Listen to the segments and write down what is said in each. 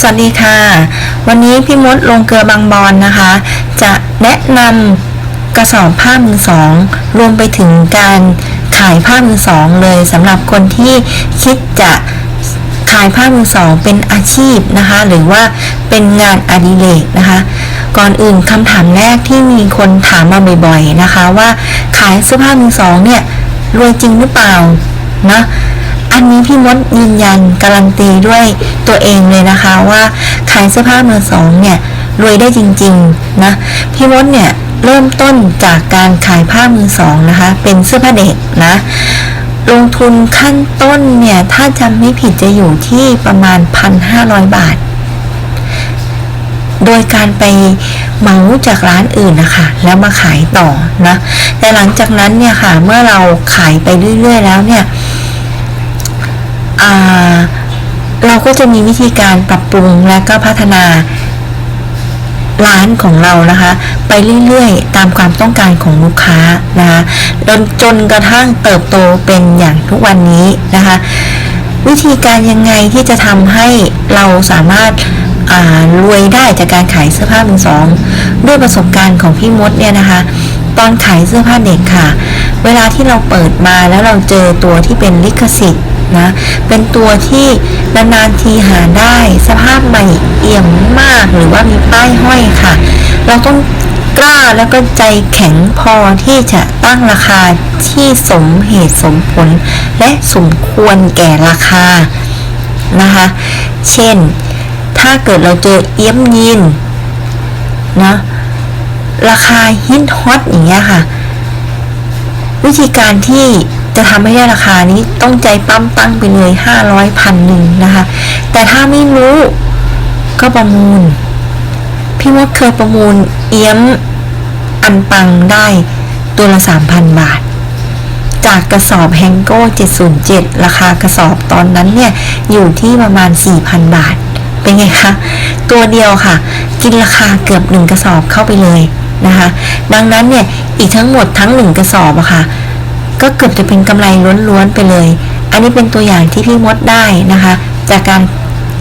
สวัสดีค่ะ วันนี้พี่มดลงเกลือบางบอนนะคะ จะแนะนำกระสอบผ้ามือสองรวมไปถึงการขายผ้ามือสองเลยสำหรับคนที่คิดจะขายผ้ามือสองเป็นอาชีพนะคะ หรือว่าเป็นงานอดิเรกนะคะ ก่อนอื่นคำถามแรกที่มีคนถามมาบ่อยๆนะคะ ว่าขายเสื้อผ้ามือสองเนี่ยรวยจริงหรือเปล่านะ อันนี้พี่มดยืนยันการันตีด้วยตัวเองเลยนะคะว่าขายเสื้อผ้ามือสองเนี่ยรวยได้จริงๆนะพี่มดเนี่ยเริ่มต้นจากการขายผ้ามือสองนะคะ เป็นเสื้อผ้าเด็กนะลงทุนขั้นต้นเนี่ยถ้าจำไม่ผิดจะอยู่ที่ประมาณ 1,500 บาท โดยการไปเหมาจากร้านอื่นนะคะแล้วมาขายต่อนะแต่หลังจากนั้นเนี่ยค่ะเมื่อเราขายไปเรื่อยๆแล้วเนี่ย เราก็จะมีวิธีการปรับปรุงและก็พัฒนาร้านของเรานะคะ ไปเรื่อยๆ ตามความต้องการของลูกค้านะคะจนจนกระทั่งเติบโตเป็นอย่างทุกวันนี้นะคะ วิธีการยังไงที่จะทำให้เราสามารถรวยได้จากการขายเสื้อผ้ามือสอง ด้วยประสบการณ์ของพี่มดเนี่ยนะคะ ตอนขายเสื้อผ้าเด็กค่ะ เวลาที่เราเปิดมาแล้วเราเจอตัวที่เป็นลิขสิทธิ์ นะ เป็นตัวที่นานๆทีหาได้ สภาพใหม่เอี่ยมมากหรือว่ามีป้ายห้อยค่ะ เราต้องกล้าแล้วก็ใจแข็งพอที่จะตั้งราคาที่สมเหตุสมผล และสมควรแก่ราคานะคะ เช่น ถ้าเกิดเราเจอเอี้ยมยีนนะราคาฮิตฮอตอย่างเงี้ยค่ะ วิธีการที่ จะทำให้ได้ราคานี้ต้องใจปั้มตั้งไปเลยห้าร้อยพันหนึ่งนะคะ แต่ถ้าไม่รู้ก็ประมูล พี่มดเคยประมูลเอี้ยมอันปังได้ตัวละสามพันบาท จากกระสอบแฮงโก้707 ราคากระสอบตอนนั้นเนี่ย อยู่ที่ประมาณ 4,000 บาท เป็นไงคะ ตัวเดียวค่ะ กินราคาเกือบหนึ่งกระสอบเข้าไปเลยนะคะ ดังนั้นเนี่ย อีกทั้งหมดทั้งหนึ่งกระสอบอะค่ะ ก็เกือบจะเป็นกำไรล้วนๆไปเลย อันนี้เป็นตัวอย่างที่พี่มดได้นะคะ จากการ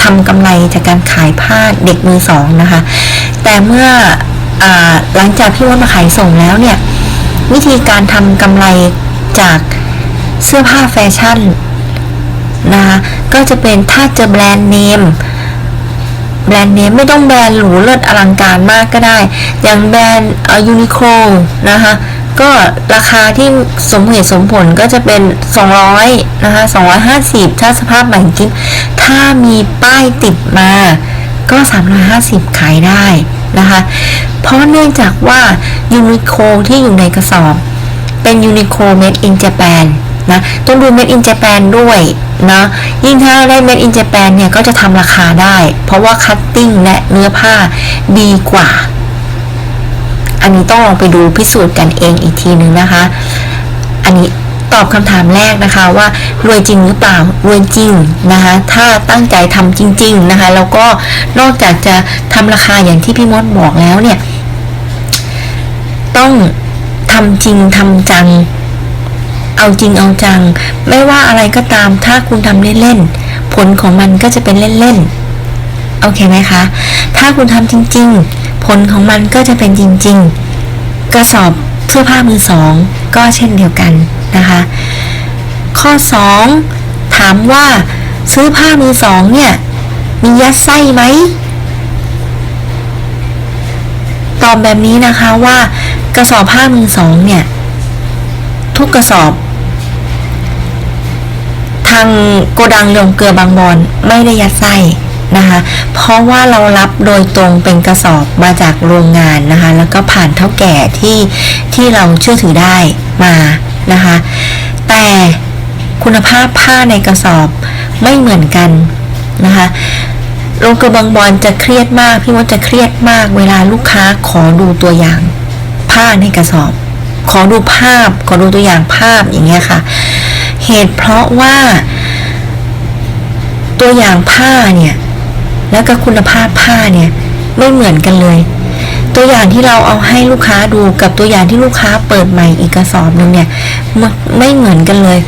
ทำกำไรจากการขายผ้าเด็กมือสองนะคะ แต่เมื่ออหลังจากพี่มดมาขายส่งแล้วเนี่ย วิธีการทำกำไรจากเสื้อผ้าแฟชั่นนะคะก็จะเป็นถ้าเจอแบรนด์เนมแบรนด์เนมไม่ต้องแบรนด์หรูเลิศอลังการมากก็ได้ อย่างแบรนด์ยูนิโคลนะคะ ก็ราคาที่สมเหตุสมผลก็จะเป็น 200นะคะ250 ถ้าสภาพใหม่กิ๊บถ้ามีป้ายติดมาก็ 350 ขายได้นะคะ เพราะเนื่องจากว่ายูนิโคที่อยู่ในกระสอบ เป็นยูนิโคเมดอินเจแปนนะต้องดูเมดอินเจแปนด้วยนะยิ่งถ้าได้เมดอินเจแปนเนี่ย ก็จะทำราคาได้ เพราะว่าคัตติ้งและเนื้อผ้าดีกว่า อันนี้ต้องลองไปดูพิสูจน์กันเองอีกทีนึงนะคะ อันนี้ตอบคำถามแรกนะคะว่ารวยจริงหรือเปล่ารวยจริงนะคะถ้าตั้งใจทำจริง ๆนะคะ แล้วก็นอกจากจะทำราคาอย่างที่พี่มดบอกแล้วเนี่ย ต้องทำจริงทำจัง เอาจริงเอาจัง ไม่ว่าอะไรก็ตามถ้าคุณทำเล่นๆผลของมันก็จะเป็นเล่นๆโอเคไหมคะ ถ้าคุณทำจริงๆ ผลของมันก็จะเป็นจริง ๆ กระสอบเสื้อผ้ามือสองก็เช่นเดียวกันนะคะ ข้อ 2 ถามว่าซื้อผ้ามือสองเนี่ยมียัดไส้ไหมตอบแบบนี้นะคะว่ากระสอบผ้ามือสองเนี่ย ทุกกระสอบ ทางโกดังเรืองเกลือบางบอนไม่ได้ยัดไส้ นะคะ เพราะว่าเรารับโดยตรงเป็นกระสอบมาจากโรงงานนะคะ แล้วก็ผ่านเท่าแก่ที่ที่เราเชื่อถือได้มานะคะ แต่คุณภาพผ้าในกระสอบไม่เหมือนกันนะคะโรงกลือบางบอนจะเครียดมาก พี่มดจะเครียดมาก เวลาลูกค้าขอดูตัวอย่าง ผ้าในกระสอบ ขอดูภาพ ขอดูตัวอย่างภาพอย่างเงี้ยค่ะ เหตุเพราะว่า ตัวอย่างผ้าเนี่ย แล้วก็คุณภาพผ้าเนี่ยไม่เหมือนกันเลย ตัวอย่างที่เราเอาให้ลูกค้าดูกับตัวอย่างที่ลูกค้าเปิดใหม่อีกกระสอบหนึงเนี่ยไม่เหมือนกันเลย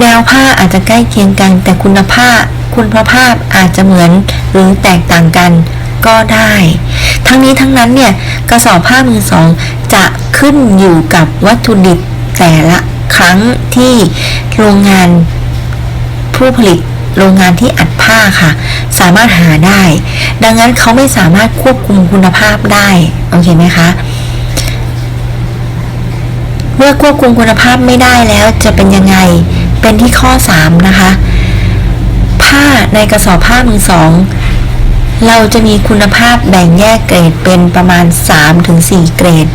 แนวผ้าอาจจะใกล้เคียงกัน แต่คุณภาพคุณภาพอาจจะเหมือนหรือแตกต่างกันก็ได้ ทั้งนี้ทั้งนั้นเนี่ยกระสอบผ้ามือสองจะขึ้นอยู่กับวัตถุดิบแต่ละครั้งที่โรงงานผู้ผลิต โรงงานที่อัดผ้าค่ะ สามารถหาได้ ดังนั้นเขาไม่สามารถควบคุมคุณภาพได้โอเคไหมคะเมื่อควบคุมคุณภาพไม่ได้แล้วจะเป็นยังไงเป็นที่ข้อ 3 นะคะ ผ้าในกระสอบผ้ามือสองเราจะมีคุณภาพแบ่งแยกเกรดเป็นประมาณ 3-4 เกรด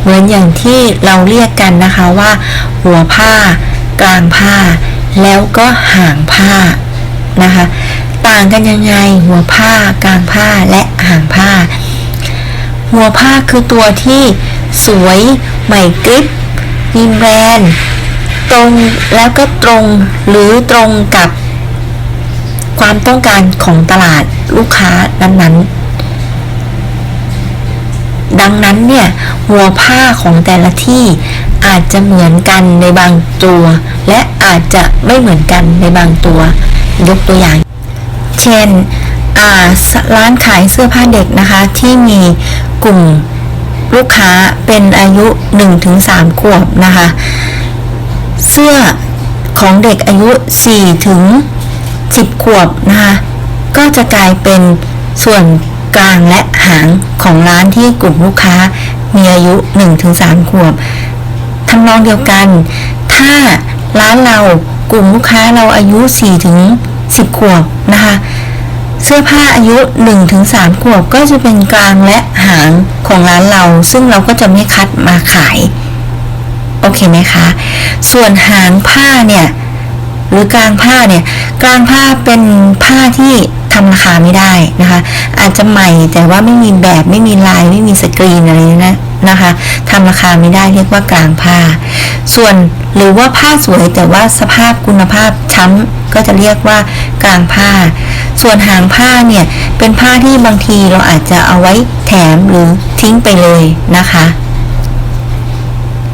เหมือนอย่างที่เราเรียกกันนะคะว่า หัวผ้า กลางผ้า แล้วก็ห่างผ้า นะคะ ต่างกันยังไงหัวผ้ากลางผ้าและหางผ้า หัวผ้าคือตัวที่สวยใหม่กริบมีแบรนด์ตรงแล้วก็ตรงหรือตรงกับความต้องการของตลาดลูกค้านั้นๆ ดังนั้นเนี่ยหัวผ้าของแต่ละที่อาจจะเหมือนกันในบางตัว และอาจจะไม่เหมือนกันในบางตัว ยกตัวอย่าง เช่นร้านขายเสื้อผ้าเด็กนะคะ ที่มีกลุ่มลูกค้าเป็นอายุ 1-3 ขวบนะคะ เสื้อของเด็กอายุ4ถึง10 ขวบนะคะ ก็จะกลายเป็นส่วนกลางและหางของร้านที่กลุ่มลูกค้ามีอายุ 1-3 ขวบทำนองเดียวกัน ถ้าร้านเรา กลุ่มลูกค้าเราอายุ4ถึง10 ขวบนะคะ เสื้อผ้าอายุ 1-3 ขวบก็จะเป็นกลางและหางของร้านเรา ซึ่งเราก็จะไม่คัดมาขาย โอเคไหมคะ ส่วนหางผ้าเนี่ยหรือกลางผ้าเนี่ยกลางผ้าเป็นผ้าที่ทำราคาไม่ได้นะคะ อาจจะใหม่แต่ว่าไม่มีแบบไม่มีลายไม่มีสกรีนอะไรนะนะคะทำราคาไม่ได้เรียกว่ากลางผ้า ส่วน หรือว่าผ้าสวยแต่ว่าสภาพคุณภาพช้ำก็จะเรียกว่ากลางผ้า ส่วนหางผ้าเนี่ยเป็นผ้าที่บางทีเราอาจจะเอาไว้แถมหรือทิ้งไปเลยนะคะ